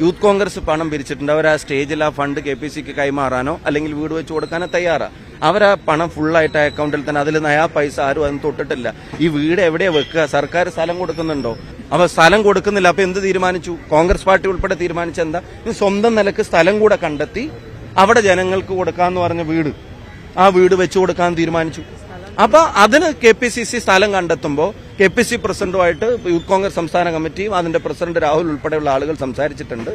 Youth Congress പണം പിരിച്ചിട്ടുണ്ട്. അവർ ആ സ്റ്റേജിൽ ആ ഫണ്ട് കെ പി സിക്ക് കൈമാറാനോ അല്ലെങ്കിൽ വീട് വെച്ച് കൊടുക്കാനോ തയ്യാറാ. അവർ ആ പണം ഫുള്ളായിട്ട് അക്കൗണ്ടിൽ തന്നെ അതിൽ നിന്ന് ആ പൈസ ആരും അതും തൊട്ടിട്ടില്ല. ഈ വീട് എവിടെയാ വെക്കുക? സർക്കാർ സ്ഥലം കൊടുക്കുന്നുണ്ടോ? അവ സ്ഥലം കൊടുക്കുന്നില്ല. അപ്പൊ എന്ത് തീരുമാനിച്ചു? കോൺഗ്രസ് പാർട്ടി ഉൾപ്പെടെ തീരുമാനിച്ച എന്താ? സ്വന്തം നിലയ്ക്ക് സ്ഥലം കൂടെ കണ്ടെത്തി അവിടെ ജനങ്ങൾക്ക് കൊടുക്കാന്ന് പറഞ്ഞ വീട് ആ വീട് വെച്ചു കൊടുക്കാൻ തീരുമാനിച്ചു. അപ്പൊ അതിന് കെ പി സി സി സ്ഥലം കണ്ടെത്തുമ്പോൾ കെ പി സി പ്രസിഡന്റുമായിട്ട് യൂത്ത് കോൺഗ്രസ് സംസ്ഥാന കമ്മിറ്റിയും അതിന്റെ പ്രസിഡന്റ് രാഹുൽ ഉൾപ്പെടെയുള്ള ആളുകൾ സംസാരിച്ചിട്ടുണ്ട്.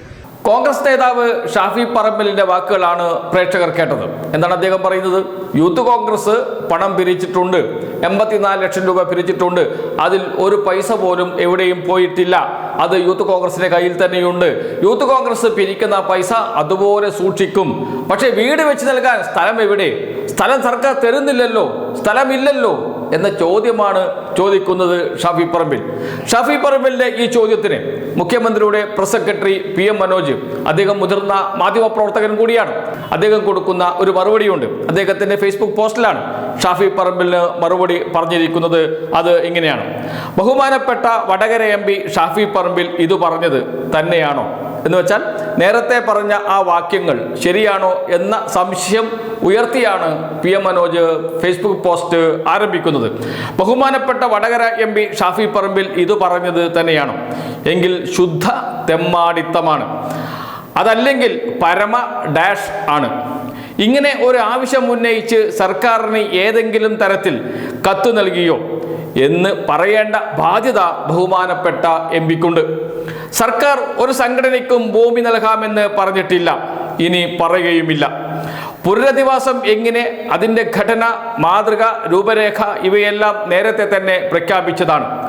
കോൺഗ്രസ് നേതാവ് ഷാഫി പറമ്പലിന്റെ വാക്കുകളാണ് പ്രേക്ഷകർ കേട്ടത്. എന്താണ് അദ്ദേഹം പറയുന്നത്? യൂത്ത് കോൺഗ്രസ് പണം പിരിച്ചിട്ടുണ്ട്. എൺപത്തിനാല് ലക്ഷം രൂപ പിരിച്ചിട്ടുണ്ട്. അതിൽ ഒരു പൈസ പോലും എവിടെയും പോയിട്ടില്ല. അത് യൂത്ത് കോൺഗ്രസിന്റെ കയ്യിൽ തന്നെയുണ്ട്. യൂത്ത് കോൺഗ്രസ് പിരിക്കുന്ന പൈസ അതുപോലെ സൂക്ഷിക്കും. പക്ഷേ വീട് വെച്ച് നൽകാൻ സ്ഥലം എവിടെ? സ്ഥലം സർക്കാർ തരുന്നില്ലല്ലോ. സ്ഥലമില്ലല്ലോ. എന്ന ചോദ്യമാണ് ചോദിക്കുന്നത് ഷാഫി പറമ്പിൽ. ഷാഫി പറമ്പിലിന്റെ ഈ ചോദ്യത്തിന് മുഖ്യമന്ത്രിയുടെ press secretary P M Manoj അദ്ദേഹം മുതിർന്ന മാധ്യമപ്രവർത്തകൻ കൂടിയാണ്. അദ്ദേഹം കൊടുക്കുന്ന ഒരു മറുപടിയുണ്ട്. അദ്ദേഹത്തിന്റെ ഫേസ്ബുക്ക് പോസ്റ്റിലാണ് ഷാഫി പറമ്പിലിന് മറുപടി പറഞ്ഞിരിക്കുന്നത്. അത് ഇങ്ങനെയാണ്. ബഹുമാനപ്പെട്ട വടകര എം ഷാഫി പറമ്പിൽ ഇത് പറഞ്ഞത് തന്നെയാണോ? എന്ന് വെച്ചാൽ നേരത്തെ പറഞ്ഞ ആ വാക്യങ്ങൾ ശരിയാണോ എന്ന സംശയം ഉയർത്തിയാണ് P M Manoj Facebook post ആരംഭിക്കുന്നത്. ബഹുമാനപ്പെട്ട വടകര എം പി ഷാഫി പറമ്പിൽ ഇത് പറഞ്ഞത് തന്നെയാണ്. എങ്കിൽ ശുദ്ധ തെമ്മാടിത്തമാണ്. അതല്ലെങ്കിൽ പരമ ഡാഷ് ആണ്. ഇങ്ങനെ ഒരു ആവശ്യം ഉന്നയിച്ച് സർക്കാരിന് ഏതെങ്കിലും തരത്തിൽ കത്ത് നൽകിയോ? എന്ന് പറയേണ്ട ബാധ്യത ബഹുമാനപ്പെട്ട എം പിക്കുണ്ട്. സർക്കാർ ഒരു സംഘടനയ്ക്കും ഭൂമി നൽകാമെന്ന് പറഞ്ഞിട്ടില്ല. ഇനി പറയുകയുമില്ല. പുനരധിവാസം എങ്ങനെ അതിന്റെ ഘടന മാതൃക രൂപരേഖ ഇവയെല്ലാം നേരത്തെ തന്നെ പ്രഖ്യാപിച്ചതാണ്.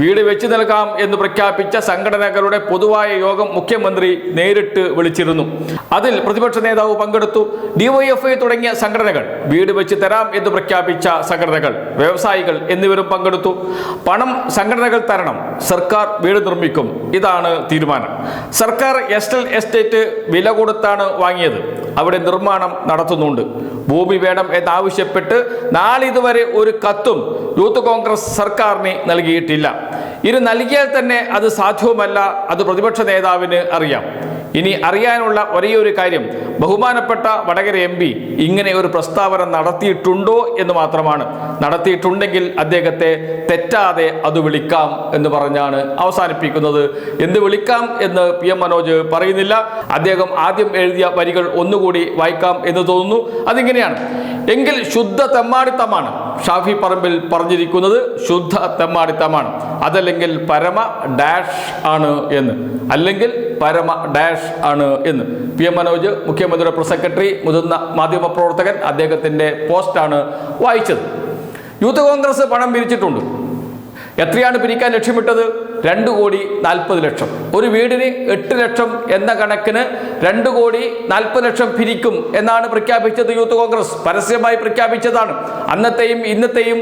വീട് വെച്ച് നൽകാം എന്ന് പ്രഖ്യാപിച്ച സംഘടനകളുടെ പൊതുവായ യോഗം മുഖ്യമന്ത്രി നേരിട്ട് വിളിച്ചിരുന്നു. അതിൽ പ്രതിപക്ഷ നേതാവ് പങ്കെടുത്തു. ഡിവൈഎഫ്ഐ തുടങ്ങിയ സംഘടനകൾ വീട് വെച്ച് തരാം എന്ന് പ്രഖ്യാപിച്ച സംഘടനകൾ വ്യവസായികൾ എന്നിവരും പങ്കെടുത്തു. പണം സംഘടനകൾ തരണം സർക്കാർ വീട് നിർമ്മിക്കും. ഇതാണ് തീരുമാനം. സർക്കാർ എസ്റ്റൽ എസ്റ്റേറ്റ് വില കൊടുത്താണ് വാങ്ങിയത്. അവിടെ നിർമ്മാണം നടത്തുന്നുണ്ട്. ഭൂമി വേണം എന്നാവശ്യപ്പെട്ട് നാളിതുവരെ ഒരു കത്തും യൂത്ത് കോൺഗ്രസ് സർക്കാരിന് നൽകിയിട്ടില്ല. ഇത് നൽകിയാൽ തന്നെ അത് സാധ്യവുമല്ല അത് പ്രതിപക്ഷ നേതാവിന് അറിയാം. ഇനി അറിയാനുള്ള ഒരേ ഒരു കാര്യം ബഹുമാനപ്പെട്ട വടകര എം പി ഇങ്ങനെ ഒരു പ്രസ്താവന നടത്തിയിട്ടുണ്ടോ എന്ന് മാത്രമാണ്. നടത്തിയിട്ടുണ്ടെങ്കിൽ അദ്ദേഹത്തെ തെറ്റാതെ അത് വിളിക്കാം എന്ന് പറഞ്ഞാണ് അവസാനിപ്പിക്കുന്നത്. എന്ത് വിളിക്കാം എന്ന് പി എം മനോജ് പറയുന്നില്ല. അദ്ദേഹം ആദ്യം എഴുതിയ വരികൾ ഒന്നുകൂടി വായിക്കാം എന്ന് തോന്നുന്നു. അതിങ്ങനെയാണ്. എങ്കിൽ ശുദ്ധ തെമ്മാടിത്തമാണ് ഷാഫി പറമ്പിൽ പറഞ്ഞിരിക്കുന്നത്. ശുദ്ധ തെമ്മാടിത്തമാണ്. അതല്ലെങ്കിൽ പരമ ഡാഷ് ആണ് എന്ന്. അല്ലെങ്കിൽ പരമ ഡാഷ് ആണ് എന്ന്. പി എം മനോജ് മുഖ്യമന്ത്രിയുടെ പ്രസ് സെക്രട്ടറി മുതിർന്ന മാധ്യമപ്രവർത്തകൻ അദ്ദേഹത്തിന്റെ പോസ്റ്റാണ് വായിച്ചത്. യൂത്ത് കോൺഗ്രസ് പണം പിരിച്ചിട്ടുണ്ട്. എത്രയാണ് പിരിക്കാൻ ലക്ഷ്യമിട്ടത്? രണ്ട് കോടി നാൽപ്പത് ലക്ഷം. ഒരു വീടിന് എട്ട് ലക്ഷം എന്ന കണക്കിന് രണ്ട് കോടി നാൽപ്പത് ലക്ഷം പിരിക്കും എന്നാണ് പ്രഖ്യാപിച്ചത് യൂത്ത് കോൺഗ്രസ്. പരസ്യമായി പ്രഖ്യാപിച്ചതാണ്. അന്നത്തെയും ഇന്നത്തെയും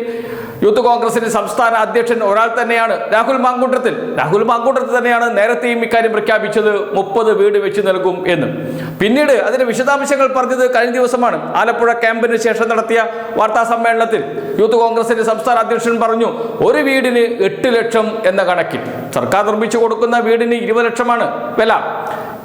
യൂത്ത് കോൺഗ്രസിന്റെ സംസ്ഥാന അധ്യക്ഷൻ ഒരാൾ തന്നെയാണ് രാഹുൽ മാങ്കൂട്ടത്തിൽ. രാഹുൽ മാങ്കൂട്ടത്തിൽ തന്നെയാണ് നേരത്തെയും ഇക്കാര്യം പ്രഖ്യാപിച്ചത് മുപ്പത് വീട് വെച്ച് നൽകും എന്ന്. പിന്നീട് അതിന്റെ വിശദാംശങ്ങൾ പറഞ്ഞത് കഴിഞ്ഞ ദിവസമാണ്. ആലപ്പുഴ ക്യാമ്പിന് ശേഷം നടത്തിയ വാർത്താ സമ്മേളനത്തിൽ യൂത്ത് കോൺഗ്രസിന്റെ സംസ്ഥാന അധ്യക്ഷൻ പറഞ്ഞു ഒരു വീടിന് എട്ട് ലക്ഷം എന്ന കണക്കിൽ. സർക്കാർ നിർമ്മിച്ചു കൊടുക്കുന്ന വീടിന് ഇരുപത് ലക്ഷമാണ് വില.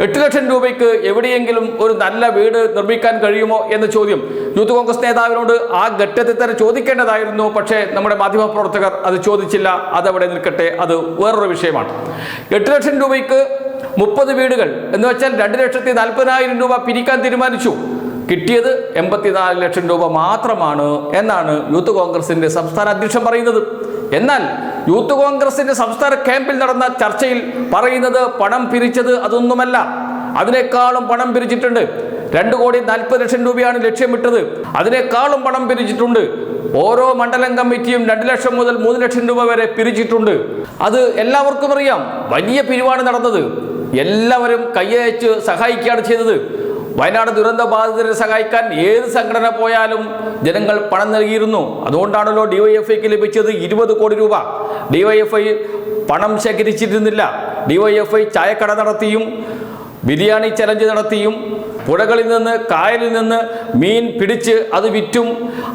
എട്ട് ലക്ഷം രൂപയ്ക്ക് എവിടെയെങ്കിലും ഒരു നല്ല വീട് നിർമ്മിക്കാൻ കഴിയുമോ എന്ന ചോദ്യം യൂത്ത് കോൺഗ്രസ് നേതാവിനോട് ആ ഘട്ടത്തിൽ തന്നെ ചോദിക്കേണ്ടതായിരുന്നു. പക്ഷേ നമ്മുടെ മാധ്യമപ്രവർത്തകർ അത് ചോദിച്ചില്ല. അതവിടെ നിൽക്കട്ടെ. അത് വേറൊരു വിഷയമാണ്. എട്ട് ലക്ഷം രൂപയ്ക്ക് മുപ്പത് വീടുകൾ എന്ന് വെച്ചാൽ രണ്ട് ലക്ഷത്തി നാൽപ്പതിനായിരം രൂപ പിരിക്കാൻ തീരുമാനിച്ചു. കിട്ടിയത് എൺപത്തിനാല് ലക്ഷം രൂപ മാത്രമാണ് എന്നാണ് യൂത്ത് കോൺഗ്രസിന്റെ സംസ്ഥാന അധ്യക്ഷൻ പറയുന്നത്. എന്നാൽ യൂത്ത് കോൺഗ്രസിന്റെ സംസ്ഥാന ക്യാമ്പിൽ നടന്ന ചർച്ചയിൽ പറയുന്നത് പണം പിരിച്ചത് അതൊന്നുമല്ല. അതിനേക്കാളും പണം പിരിച്ചിട്ടുണ്ട്. രണ്ട് കോടി നാൽപ്പത് ലക്ഷം രൂപയാണ് ലക്ഷ്യമിട്ടത്. അതിനേക്കാളും പണം പിരിച്ചിട്ടുണ്ട്. ഓരോ മണ്ഡലം കമ്മിറ്റിയും രണ്ട് ലക്ഷം മുതൽ മൂന്ന് ലക്ഷം രൂപ വരെ പിരിച്ചിട്ടുണ്ട്. അത് എല്ലാവർക്കും അറിയാം. വലിയ പിരിവാണ് നടന്നത്. എല്ലാവരും കയ്യയച്ച് സഹായിക്കുകയാണ് ചെയ്തത്. വയനാട് ദുരന്ത ബാധിതരെ സഹായിക്കാൻ ഏത് സംഘടന പോയാലും ജനങ്ങൾ പണം നൽകിയിരുന്നു. അതുകൊണ്ടാണല്ലോ ഡിവൈഎഫ്ഐക്ക് ലഭിച്ചത് ഇരുപത് കോടി രൂപ. ഡിവൈഎഫ്ഐ പണം ശേഖരിച്ചിരുന്നില്ല. ഡിവൈഎഫ്ഐ ചായക്കട നടത്തിയും ബിരിയാണി ചലഞ്ച് നടത്തിയും പുഴകളിൽ നിന്ന് കായലിൽ നിന്ന് മീൻ പിടിച്ച് അത് വിറ്റും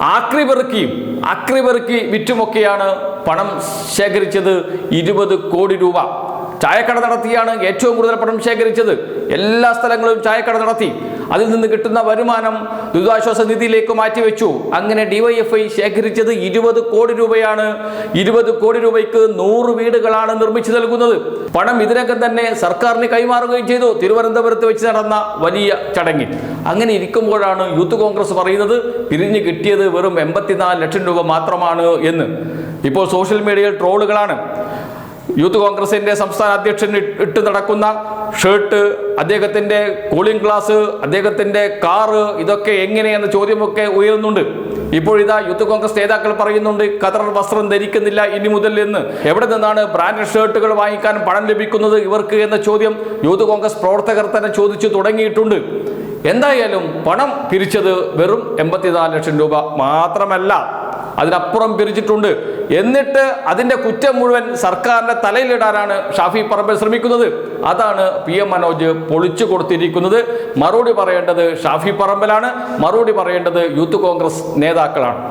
ആക്രി പെറുക്കിയും ആക്രി പെറുക്കി വിറ്റുമൊക്കെയാണ് പണം ശേഖരിച്ചത് ഇരുപത് കോടി രൂപ. ചായക്കട നടത്തിയാണ് ഏറ്റവും കൂടുതൽ പണം ശേഖരിച്ചത്. എല്ലാ സ്ഥലങ്ങളിലും ചായക്കട നടത്തി. അതിൽ നിന്ന് കിട്ടുന്ന വരുമാനം ദുരിതാശ്വാസ നിധിയിലേക്ക് മാറ്റിവെച്ചു. അങ്ങനെ ഡിവൈഎഫ്ഐ ശേഖരിച്ചത് ഇരുപത് കോടി രൂപയാണ്. ഇരുപത് കോടി രൂപയ്ക്ക് നൂറ് വീടുകളാണ് നിർമ്മിച്ചു നൽകുന്നത്. പണം ഇതിനകം തന്നെ സർക്കാരിന് കൈമാറുകയും ചെയ്തു. തിരുവനന്തപുരത്ത് വെച്ച് നടന്ന വലിയ ചടങ്ങിൽ. അങ്ങനെ ഇരിക്കുമ്പോഴാണ് യൂത്ത് കോൺഗ്രസ് പറയുന്നത് പിരിഞ്ഞു കിട്ടിയത് വെറും എൺപത്തിനാല് ലക്ഷം രൂപ മാത്രമാണ് എന്ന്. ഇപ്പോൾ സോഷ്യൽ മീഡിയയിൽ ട്രോളുകളാണ്. യൂത്ത് കോൺഗ്രസിന്റെ സംസ്ഥാന അധ്യക്ഷൻ ഇട്ട് നടക്കുന്ന ഷർട്ട് അദ്ദേഹത്തിന്റെ കൂളിംഗ് ഗ്ലാസ് അദ്ദേഹത്തിന്റെ കാറ് ഇതൊക്കെ എങ്ങനെയെന്ന ചോദ്യമൊക്കെ ഉയരുന്നുണ്ട്. ഇപ്പോഴിതാ യൂത്ത് കോൺഗ്രസ് നേതാക്കൾ പറയുന്നുണ്ട് ഖത്തർ വസ്ത്രം ധരിക്കുന്നില്ല ഇനി മുതൽ എന്ന്. എവിടെ നിന്നാണ് ബ്രാൻഡഡ് ഷർട്ടുകൾ വാങ്ങിക്കാൻ പണം ലഭിക്കുന്നത് ഇവർക്ക് എന്ന ചോദ്യം യൂത്ത് കോൺഗ്രസ് പ്രവർത്തകർ തന്നെ ചോദിച്ചു തുടങ്ങിയിട്ടുണ്ട്. എന്തായാലും പണം പിരിച്ചത് വെറും എൺപത്തിനാല് ലക്ഷം രൂപ മാത്രമല്ല. അതിനപ്പുറം പിരിച്ചിട്ടുണ്ട്. എന്നിട്ട് അതിന്റെ കുറ്റം മുഴുവൻ സർക്കാരിന്റെ തലയിലിടാനാണ് ഷാഫി പറമ്പിൽ ശ്രമിക്കുന്നത്. അതാണ് പി എം മനോജ് പൊളിച്ചു കൊടുത്തിരിക്കുന്നത്. മറുപടി പറയേണ്ടത് ഷാഫി പറമ്പിലാണ്. മറുപടി പറയേണ്ടത് യൂത്ത് കോൺഗ്രസ് നേതാക്കളാണ്.